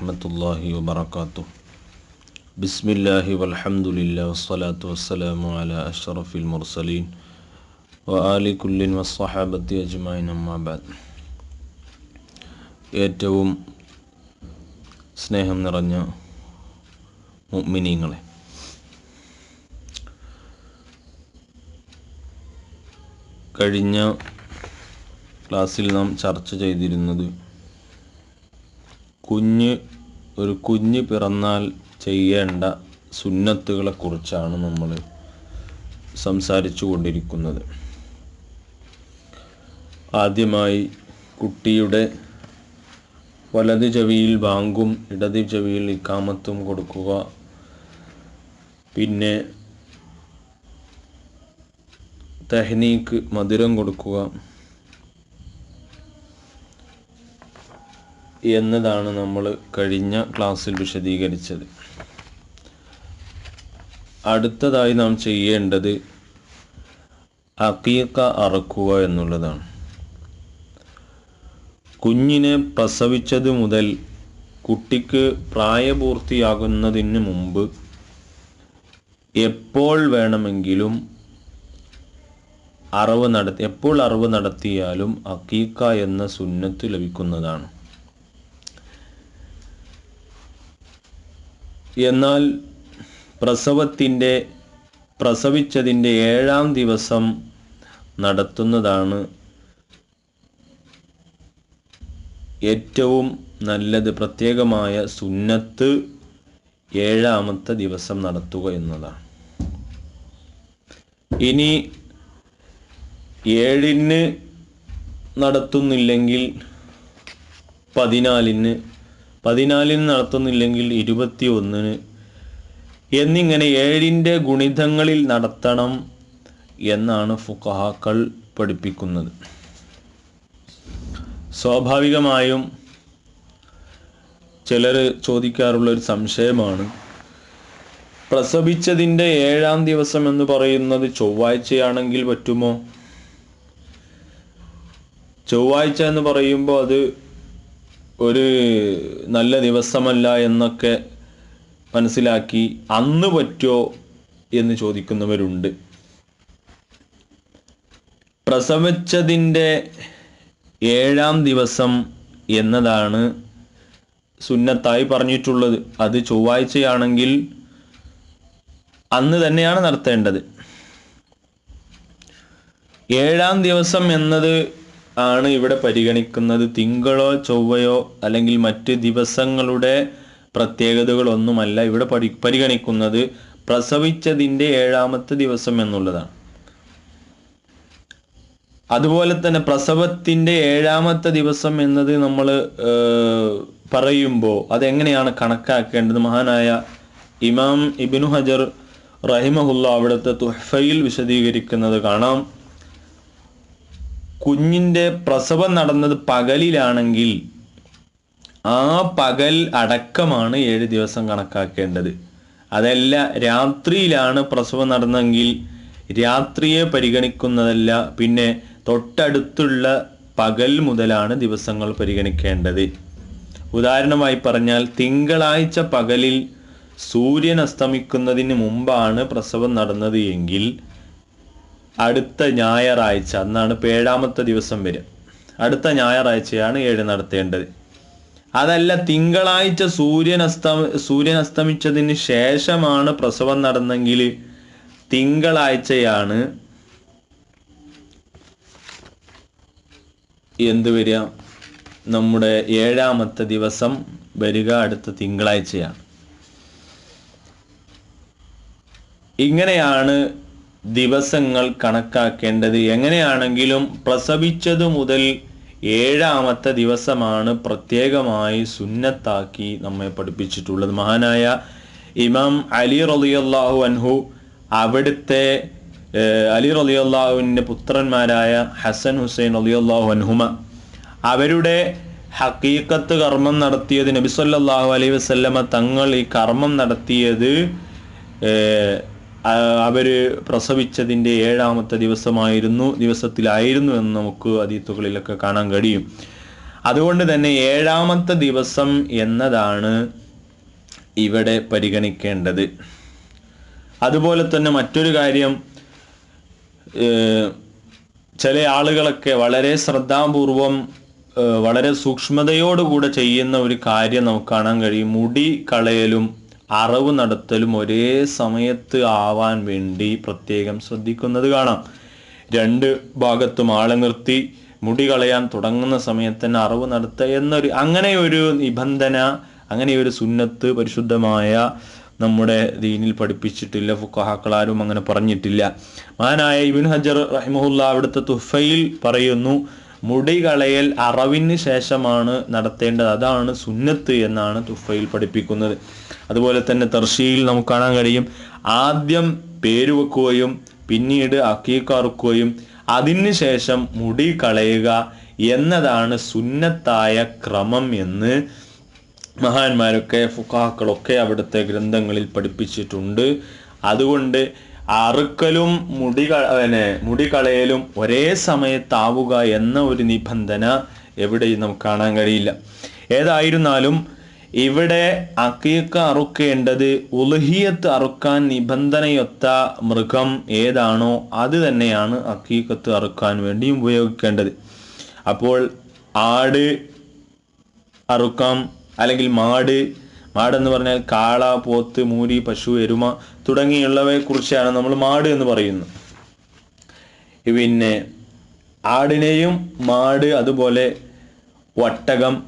വറഹമത്തല്ലാഹി വബർക്കാത്തു ബിസ്മില്ലാഹി വൽഹംദുലില്ലാ വസ്സലാത്തു വസ്സലാമു അല അഷ്റഫിൽ മുർസലീൻ വ കുല്ലിൻ വസ്സഹാബത്തി അജ്മായിൻ അമ്മാബാദ് ഏറ്റവും സ്നേഹം നിറഞ്ഞ മുഅ്മിനീങ്ങളെ. കഴിഞ്ഞ ക്ലാസ്സിൽ നാം ചർച്ച ചെയ്തിരുന്നത് കുഞ്ഞ് ഒരു കുഞ്ഞ് പിറന്നാൽ ചെയ്യേണ്ട സുന്നത്തുകളെ കുറിച്ചാണ് നമ്മൾ സംസാരിച്ചു കൊണ്ടിരിക്കുന്നത് ആദ്യമായി കുട്ടിയുടെ വലത് ചെവിയിൽ ബാങ്കും ഇടത് ചെവിയിൽ ഇക്കാമത്തും കൊടുക്കുക. പിന്നെ തെഹ്നീക്ക് മധുരം കൊടുക്കുക. എന്നതാണ് നമ്മൾ കഴിഞ്ഞ ക്ലാസ്സിൽ വിശദീകരിച്ചത്. അടുത്തതായി നാം ചെയ്യേണ്ടത് അക്കീക്ക അറക്കുക എന്നുള്ളതാണ്. കുഞ്ഞിനെ പ്രസവിച്ചത് മുതൽ കുട്ടിക്ക് പ്രായപൂർത്തിയാകുന്നതിന് മുമ്പ് എപ്പോൾ വേണമെങ്കിലും അറിവ് നടത്തി എപ്പോൾ അറിവ് നടത്തിയാലും അക്കീക്ക എന്ന സുന്നത്ത് ലഭിക്കുന്നതാണ്. എന്നാൽ പ്രസവത്തിന്റെ പ്രസവിച്ചതിന്റെ ഏഴാം ദിവസം നടത്തുന്നതാണ് ഏറ്റവും നല്ലത്. പ്രത്യേകമായ സുന്നത്ത് ഏഴാമത്തെ ദിവസം നടത്തുക എന്നതാണ്. ഇനി ഏഴിന് നടത്തുന്നില്ലെങ്കിൽ പതിനാലിന് പതിനാലിന് നടത്തുന്നില്ലെങ്കിൽ ഇരുപത്തി ഒന്നിന് എന്നിങ്ങനെ ഏഴിന്റെ ഗുണിതങ്ങളിൽ നടത്തണം എന്നാണ് ഫുഖഹാക്കൾ പഠിപ്പിക്കുന്നത്. സ്വാഭാവികമായും ചിലർ ചോദിക്കാറുള്ള ഒരു സംശയമാണ്. പ്രസവിച്ചതിന്റെ ഏഴാം ദിവസം എന്ന് പറയുന്നത് ചൊവ്വാഴ്ചയാണെങ്കിൽ പറ്റുമോ? ചൊവ്വാഴ്ച എന്ന് പറയുമ്പോൾ അത് ഒരു നല്ല ദിവസമല്ല എന്നൊക്കെ മനസ്സിലാക്കി അന്ന് പറ്റോ എന്ന് ചോദിക്കുന്നവരുണ്ട്. പ്രസവിച്ചതിന്റെ ഏഴാം ദിവസം എന്നതാണ് സുന്നത്തായി പറഞ്ഞിട്ടുള്ളത്. അത് ചൊവ്വാഴ്ചയാണെങ്കിൽ അന്ന് തന്നെയാണ് നടത്തേണ്ടത്. ഏഴാം ദിവസം എന്നത് ആണ് ഇവിടെ പരിഗണിക്കുന്നത്. തിങ്കളോ ചൊവ്വയോ അല്ലെങ്കിൽ മറ്റ് ദിവസങ്ങളുടെ പ്രത്യേകതകളൊന്നുമല്ല ഇവിടെ പരി പരിഗണിക്കുന്നത്. പ്രസവിച്ചതിന്റെ ഏഴാമത്തെ ദിവസം എന്നുള്ളതാണ്. അതുപോലെ തന്നെ പ്രസവത്തിന്റെ ഏഴാമത്തെ ദിവസം എന്നത് നമ്മൾ പറയുമ്പോൾ അതെങ്ങനെയാണ് കണക്കാക്കേണ്ടത്? മഹാനായ ഇമാം ഇബിനു ഹജർ റഹിമഹുല്ല അവിടുത്തെ തുഹഫയിൽ വിശദീകരിക്കുന്നത് കാണാം. കുഞ്ഞിന്റെ പ്രസവം നടന്നത് പകലിലാണെങ്കിൽ ആ പകൽ അടക്കമാണ് ഏഴ് ദിവസം കണക്കാക്കേണ്ടത്. അതല്ല രാത്രിയിലാണ് പ്രസവം നടന്നെങ്കിൽ രാത്രിയെ പരിഗണിക്കുന്നതല്ല പിന്നെ തൊട്ടടുത്തുള്ള പകൽ മുതലാണ് ദിവസങ്ങൾ പരിഗണിക്കേണ്ടത്. ഉദാഹരണമായി പറഞ്ഞാൽ തിങ്കളാഴ്ച പകലിൽ സൂര്യൻ അസ്തമിക്കുന്നതിന് മുമ്പാണ് പ്രസവം നടന്നത് എങ്കിൽ അടുത്ത ഞായറാഴ്ച അന്നാണ് ഏഴാമത്തെ ദിവസം വരും അടുത്ത ഞായറാഴ്ചയാണ് ഏഴ് നടത്തേണ്ടത്. അതല്ല തിങ്കളാഴ്ച സൂര്യൻ അസ്തമ സൂര്യൻ അസ്തമിച്ചതിന് ശേഷമാണ് പ്രസവം നടന്നെങ്കിൽ തിങ്കളാഴ്ചയാണ് എന്ത് വരിക? നമ്മുടെ ഏഴാമത്തെ ദിവസം വരിക അടുത്ത തിങ്കളാഴ്ചയാണ്. ഇങ്ങനെയാണ് ദിവസങ്ങൾ കണക്കാക്കേണ്ടത് എങ്ങനെയാണെങ്കിലും പ്രസവിച്ചതു മുതൽ ഏഴാമത്തെ ദിവസമാണ് പ്രത്യേകമായി സുന്നത്താക്കി നമ്മെ പഠിപ്പിച്ചിട്ടുള്ളത്. മഹാനായ ഇമാം അലി റളിയല്ലാഹു അൻഹു അവിടുത്തെ അലി റളിയല്ലാഹുവിന്റെ പുത്രന്മാരായ ഹസൻ ഹുസൈൻ റളിയല്ലാഹു അൻഹുമ അവരുടെ ഹക്കീക്കത്ത് കർമ്മം നടത്തിയത് നബി സല്ലല്ലാഹു അലൈഹി വസല്ലമ തങ്ങൾ ഈ കർമ്മം നടത്തിയത് അവർ പ്രസവിച്ചതിന്റെ ഏഴാമത്തെ ദിവസമായിരുന്നു ദിവസത്തിലായിരുന്നു എന്ന് നമുക്ക് അതീത്തുകളിലൊക്കെ കാണാൻ കഴിയും. അതുകൊണ്ട് തന്നെ ഏഴാമത്തെ ദിവസം എന്നതാണ് ഇവിടെ പരിഗണിക്കേണ്ടത്. അതുപോലെ തന്നെ മറ്റൊരു കാര്യം ചില ആളുകളൊക്കെ വളരെ ശ്രദ്ധാപൂർവം വളരെ സൂക്ഷ്മതയോടുകൂടെ ചെയ്യുന്ന ഒരു കാര്യം നമുക്ക് കാണാൻ കഴിയും. മുടി കളയലും അറവ് നടത്തലും ഒരേ സമയത്ത് ആവാൻ വേണ്ടി പ്രത്യേകം ശ്രദ്ധിക്കുന്നത് കാണാം. രണ്ട് ഭാഗത്തും ആളെ നിർത്തി മുടി കളയാൻ തുടങ്ങുന്ന സമയത്ത് തന്നെ അറിവ് നടത്തുക എന്നൊരു അങ്ങനെ ഒരു നിബന്ധന അങ്ങനെ ഒരു സുന്നത്ത് പരിശുദ്ധമായ നമ്മുടെ ദീനിൽ പഠിപ്പിച്ചിട്ടില്ല ഫുക്കഹാക്കളാരും അങ്ങനെ പറഞ്ഞിട്ടില്ല. മഹാനായ ഇബിൻ ഹജർ റഹിമുല്ല അവിടുത്തെ തുഫയിൽ പറയുന്നു മുടി കളയൽ അറവിന് ശേഷമാണ് നടത്തേണ്ടത്. അതാണ് സുന്നത്ത് എന്നാണ് തുഫയിൽ പഠിപ്പിക്കുന്നത്. അതുപോലെ തന്നെ തർശിയിൽ നമുക്ക് കാണാൻ കഴിയും. ആദ്യം പേര് വെക്കുകയും പിന്നീട് അക്കീക്കറുക്കുകയും അതിനുശേഷം മുടി കളയുക എന്നതാണ് സുന്നത്തായ ക്രമം എന്ന് മഹാന്മാരൊക്കെ ഫുഖാക്കളൊക്കെ അവിടുത്തെ ഗ്രന്ഥങ്ങളിൽ പഠിപ്പിച്ചിട്ടുണ്ട്. അതുകൊണ്ട് അറുക്കലും മുടി പിന്നെ മുടി കളയലും ഒരേ സമയത്താവുക എന്ന ഒരു നിബന്ധന എവിടെയും നമുക്ക് കാണാൻ കഴിയില്ല. ഏതായിരുന്നാലും ഇവിടെ അക്കീക്ക അറുക്കേണ്ടത് ഉലഹിയത്ത് അറുക്കാൻ നിബന്ധനയൊത്ത മൃഗം ഏതാണോ അത് തന്നെയാണ് അക്കീക്കത്ത് അറുക്കാൻ വേണ്ടി ഉപയോഗിക്കേണ്ടത്. അപ്പോൾ ആട് അറുക്കാം അല്ലെങ്കിൽ മാട് മാടെന്ന് പറഞ്ഞാൽ കാള പോത്ത് മൂരി പശു എരുമ തുടങ്ങിയുള്ളവയെ കുറിച്ചാണ് നമ്മൾ മാട് എന്ന് പറയുന്നത് പിന്നെ ആടിനെയും മാട് അതുപോലെ വട്ടകം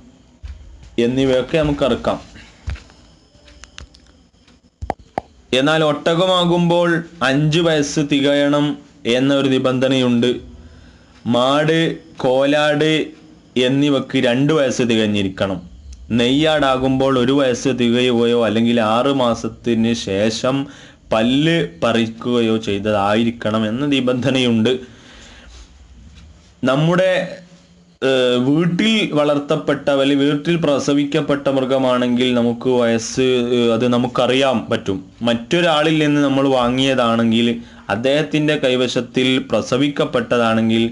എന്നിവയൊക്കെ നമുക്ക് അറുക്കാം. എന്നാൽ ഒട്ടകമാകുമ്പോൾ അഞ്ച് വയസ്സ് തികയണം എന്നൊരു നിബന്ധനയുണ്ട്. മാട് കോലാട് എന്നിവക്ക് രണ്ട് വയസ്സ് തികഞ്ഞിരിക്കണം. നെയ്യാടാകുമ്പോൾ ഒരു വയസ്സ് തികയുകയോ അല്ലെങ്കിൽ ആറ് മാസത്തിന് ശേഷം പല്ല് പറിക്കുകയോ ചെയ്തതായിരിക്കണം എന്ന നിബന്ധനയുണ്ട്. നമ്മുടെ വീട്ടിൽ വളർത്തപ്പെട്ട അല്ലെങ്കിൽ വീട്ടിൽ പ്രസവിക്കപ്പെട്ട മൃഗമാണെങ്കിൽ നമുക്ക് വയസ്സ് അത് നമുക്കറിയാൻ പറ്റും. മറ്റൊരാളിൽ നിന്ന് നമ്മൾ വാങ്ങിയതാണെങ്കിൽ അദ്ദേഹത്തിന്റെ കൈവശത്തിൽ പ്രസവിക്കപ്പെട്ടതാണെങ്കിൽ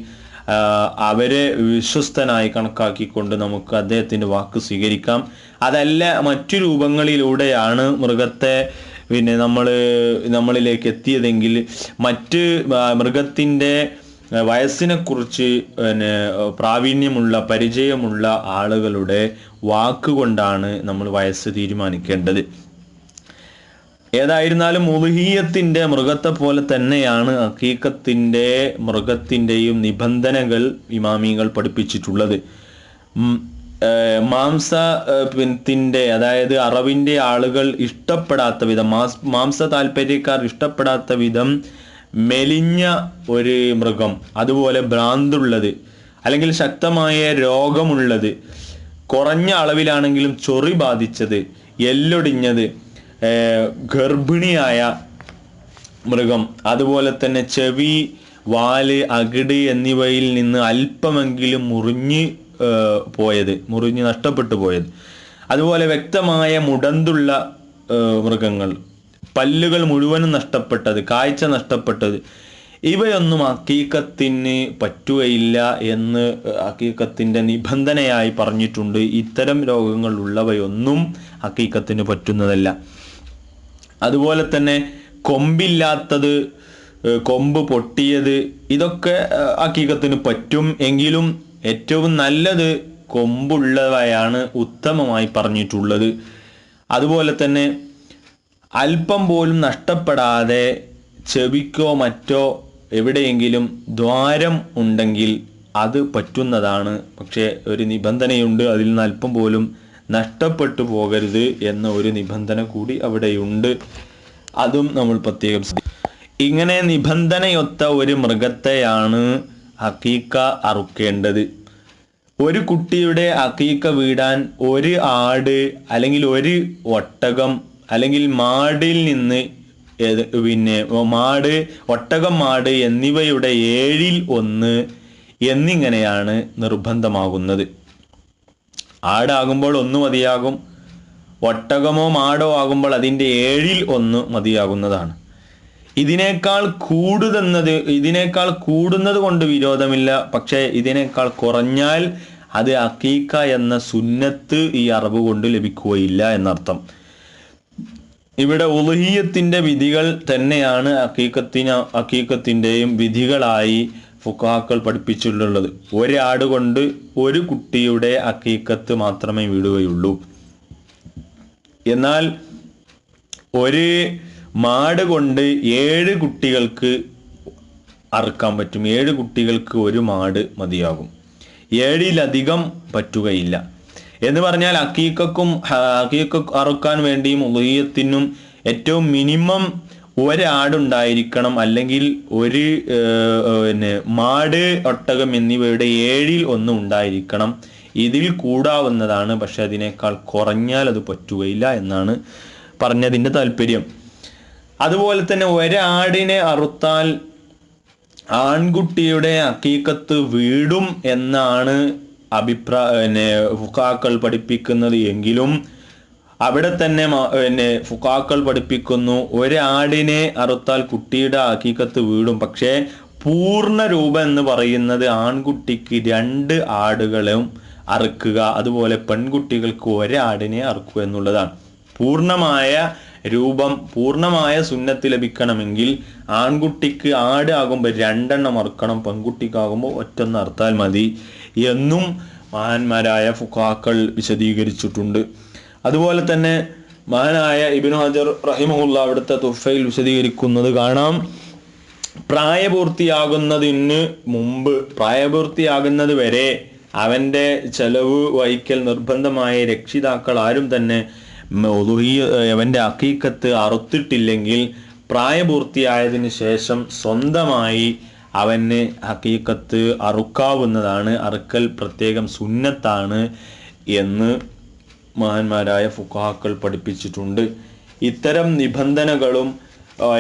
അവരെ വിശ്വസ്തനായി കണക്കാക്കിക്കൊണ്ട് നമുക്ക് അദ്ദേഹത്തിന്റെ വാക്ക് സ്വീകരിക്കാം. അതല്ല മറ്റു രൂപങ്ങളിലൂടെയാണ് മൃഗത്തെ പിന്നെ നമ്മൾ നമ്മളിലേക്ക് എത്തിയതെങ്കിൽ മറ്റ് മൃഗത്തിന്റെ വയസ്സിനെ കുറിച്ച് പിന്നെ പ്രാവീണ്യമുള്ള പരിചയമുള്ള ആളുകളുടെ വാക്കുകൊണ്ടാണ് നമ്മൾ വയസ്സ് തീരുമാനിക്കേണ്ടത്. ഏതായിരുന്നാലും മുലുഹീയത്തിന്റെ മൃഗത്തെ പോലെ തന്നെയാണ് അക്കീക്കത്തിന്റെ മൃഗത്തിന്റെയും നിബന്ധനകൾ ഇമാമികൾ പഠിപ്പിച്ചിട്ടുള്ളത്. മാംസ ഏർ, അതായത് അറവിന്റെ ആളുകൾ ഇഷ്ടപ്പെടാത്ത വിധം മാസ് താല്പര്യക്കാർ ഇഷ്ടപ്പെടാത്ത വിധം മെലിഞ്ഞ ഒരു മൃഗം അതുപോലെ ഭ്രാന്തുള്ളത് അല്ലെങ്കിൽ ശക്തമായ രോഗമുള്ളത് കുറഞ്ഞ അളവിലാണെങ്കിലും ചൊറി ബാധിച്ചത് എല്ലൊടിഞ്ഞത് ഗർഭിണിയായ മൃഗം അതുപോലെ തന്നെ ചെവി വാൽ അകിട് എന്നിവയിൽ നിന്ന് അല്പമെങ്കിലും മുറിഞ്ഞ് പോയത് മുറിഞ്ഞ് നഷ്ടപ്പെട്ടു പോയത്. അതുപോലെ വ്യക്തമായ മുടന്തുള്ള മൃഗങ്ങൾ പല്ലുകൾ മുഴുവനും നഷ്ടപ്പെട്ടത് കാഴ്ച നഷ്ടപ്പെട്ടത് ഇവയൊന്നും അക്കീക്കത്തിന് പറ്റുകയില്ല എന്ന് അക്കീക്കത്തിന്റെ നിബന്ധനയായി പറഞ്ഞിട്ടുണ്ട്. ഇത്തരം രോഗങ്ങളുള്ളവയൊന്നും അക്കീക്കത്തിന് പറ്റുന്നതല്ല. അതുപോലെ തന്നെ കൊമ്പില്ലാത്തത് കൊമ്പ് പൊട്ടിയത് ഇതൊക്കെ അക്കീക്കത്തിന് പറ്റും. എങ്കിലും ഏറ്റവും നല്ലത് കൊമ്പുള്ളവയാണ് ഉത്തമമായി പറഞ്ഞിട്ടുള്ളത്. അതുപോലെ തന്നെ അല്പം പോലും നഷ്ടപ്പെടാതെ ചെവിക്കോ മറ്റോ എവിടെയെങ്കിലും ദ്വാരം ഉണ്ടെങ്കിൽ അത് പറ്റുന്നതാണ്. പക്ഷേ ഒരു നിബന്ധനയുണ്ട്. അതിൽ നിന്ന് അല്പം പോലും നഷ്ടപ്പെട്ടു പോകരുത് എന്ന ഒരു നിബന്ധന കൂടി അവിടെയുണ്ട്. അതും നമ്മൾ പ്രത്യേകം ഇങ്ങനെ നിബന്ധനയൊത്ത ഒരു മൃഗത്തെയാണ് ഹക്കീക്ക അറുക്കേണ്ടത്. ഒരു കുട്ടിയുടെ അക്കീക്ക വീടാൻ ഒരു ആട് അല്ലെങ്കിൽ ഒരു ഒട്ടകം അല്ലെങ്കിൽ മാടിൽ നിന്ന് പിന്നെ മാട് ഒട്ടകം മാട് എന്നിവയുടെ ഏഴിൽ ഒന്ന് എന്നിങ്ങനെയാണ് നിർബന്ധമാകുന്നത്. ആടാകുമ്പോൾ ഒന്ന് മതിയാകും. ഒട്ടകമോ മാടോ ആകുമ്പോൾ അതിന്റെ ഏഴിൽ ഒന്ന് മതിയാകുന്നതാണ്. ഇതിനേക്കാൾ കൂടുതെന്നത് ഇതിനേക്കാൾ കൂടുന്നത് കൊണ്ട് വിരോധമില്ല. പക്ഷേ ഇതിനേക്കാൾ കുറഞ്ഞാൽ അത് അക്കീക്ക എന്ന സുന്നത്ത് ഈ അറിവ് കൊണ്ട് ലഭിക്കുകയില്ല എന്നർത്ഥം. ഇവിടെ ഉലഹീയത്തിന്റെ വിധികൾ തന്നെയാണ് അക്കീക്കത്തിന് അക്കീക്കത്തിന്റെയും വിധികളായി ഫുക്കാക്കൾ പഠിപ്പിച്ചിട്ടുള്ളത്. ഒരാട് കൊണ്ട് ഒരു കുട്ടിയുടെ അക്കീക്കത്ത് മാത്രമേ വിടുകയുള്ളൂ. എന്നാൽ ഒരു മാട് കൊണ്ട് ഏഴ് കുട്ടികൾക്ക് അറുക്കാൻ പറ്റും. ഏഴ് കുട്ടികൾക്ക് ഒരു മാട് മതിയാകും. ഏഴിലധികം പറ്റുകയില്ല. എന്ന് പറഞ്ഞാൽ അക്കീക്കും അക്കീക്ക അറുക്കാൻ വേണ്ടിയും ഉദയത്തിനും ഏറ്റവും മിനിമം ഒരാടുണ്ടായിരിക്കണം. അല്ലെങ്കിൽ ഒരു പിന്നെ മാട് ഒട്ടകം എന്നിവയുടെ ഏഴിൽ ഒന്നും ഉണ്ടായിരിക്കണം. ഇതിൽ കൂടാവുന്നതാണ്. പക്ഷെ അതിനേക്കാൾ കുറഞ്ഞാൽ അത് പറ്റുകയില്ല എന്നാണ് പറഞ്ഞതിന്റെ താല്പര്യം. അതുപോലെ തന്നെ ഒരാടിനെ അറുത്താൽ ആൺകുട്ടിയുടെ അക്കീക്കത്ത് വീടും എന്നാണ് അഭിപ്രായ ഫുക്കാക്കൾ പഠിപ്പിക്കുന്നത് എങ്കിലും അവിടെ തന്നെ പിന്നെ ഫുക്കാക്കൾ പഠിപ്പിക്കുന്നു. ഒരാടിനെ അറുത്താൽ കുട്ടിയുടെ അക്കീക്കത്ത് വീടും. പക്ഷേ പൂർണ രൂപം എന്ന് പറയുന്നത് ആൺകുട്ടിക്ക് രണ്ട് ആടുകളും അറുക്കുക. അതുപോലെ പെൺകുട്ടികൾക്ക് ഒരാടിനെ അറുക്കുക എന്നുള്ളതാണ്. പൂർണമായ രൂപം പൂർണമായ സുന്നത്ത് ലഭിക്കണമെങ്കിൽ ആൺകുട്ടിക്ക് ആട് ആകുമ്പോൾ രണ്ടെണ്ണം അറുക്കണം പെൺകുട്ടിക്കാകുമ്പോൾ ഒറ്റൊന്ന് അറുത്താൽ മതി എന്നും മഹാന്മാരായ ഫുഖാക്കൾ വിശദീകരിച്ചിട്ടുണ്ട്. അതുപോലെ തന്നെ മഹാനായ ഇബിനു ഹജർ റഹിമഹുല്ല അവിടുത്തെ തുഫയിൽ വിശദീകരിക്കുന്നത് കാണാം. പ്രായപൂർത്തിയാകുന്നതിന് മുമ്പ് പ്രായപൂർത്തിയാകുന്നത് വരെ അവന്റെ ചെലവ് വഹിക്കൽ നിർബന്ധമായ രക്ഷിതാക്കൾ ആരും തന്നെ അവന്റെ അക്കീക്കത്ത് അറുത്തിട്ടില്ലെങ്കിൽ പ്രായപൂർത്തിയായതിന് ശേഷം സ്വന്തമായി അവന് ഹക്കീക്കത്ത് അറുക്കാവുന്നതാണ്. അറുക്കൽ പ്രത്യേകം സുന്നത്താണ് എന്ന് മഹാന്മാരായ ഫുക്കാക്കൾ പഠിപ്പിച്ചിട്ടുണ്ട്. ഇത്തരം നിബന്ധനകളും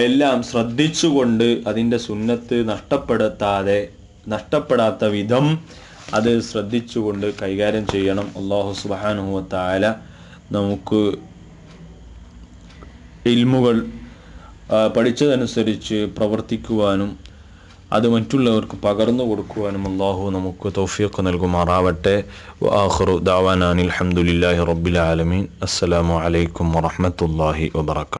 എല്ലാം ശ്രദ്ധിച്ചുകൊണ്ട് അതിന്റെ സുന്നത്ത് നഷ്ടപ്പെടുത്താതെ നഷ്ടപ്പെടാത്ത വിധം അത് ശ്രദ്ധിച്ചുകൊണ്ട് കൈകാര്യം ചെയ്യണം. അള്ളാഹു സുബാനുഹത്തായ നമുക്ക് ഇൽമുകൾ പഠിച്ചതനുസരിച്ച് പ്രവർത്തിക്കുവാനും അത് മറ്റുള്ളവർക്ക് പകർന്നു കൊടുക്കുവാനും അള്ളാഹു നമുക്ക് തൗഫീഖ് നൽകുമാറാവട്ടെ. ആഖിറു ദാവാനാൻ അൽഹംദുലില്ലാഹി റബ്ബിൽ ആലമീൻ. അസ്സലാമു അലൈക്കും വറഹ്മത്തുള്ളാഹി വബറകാതുഹു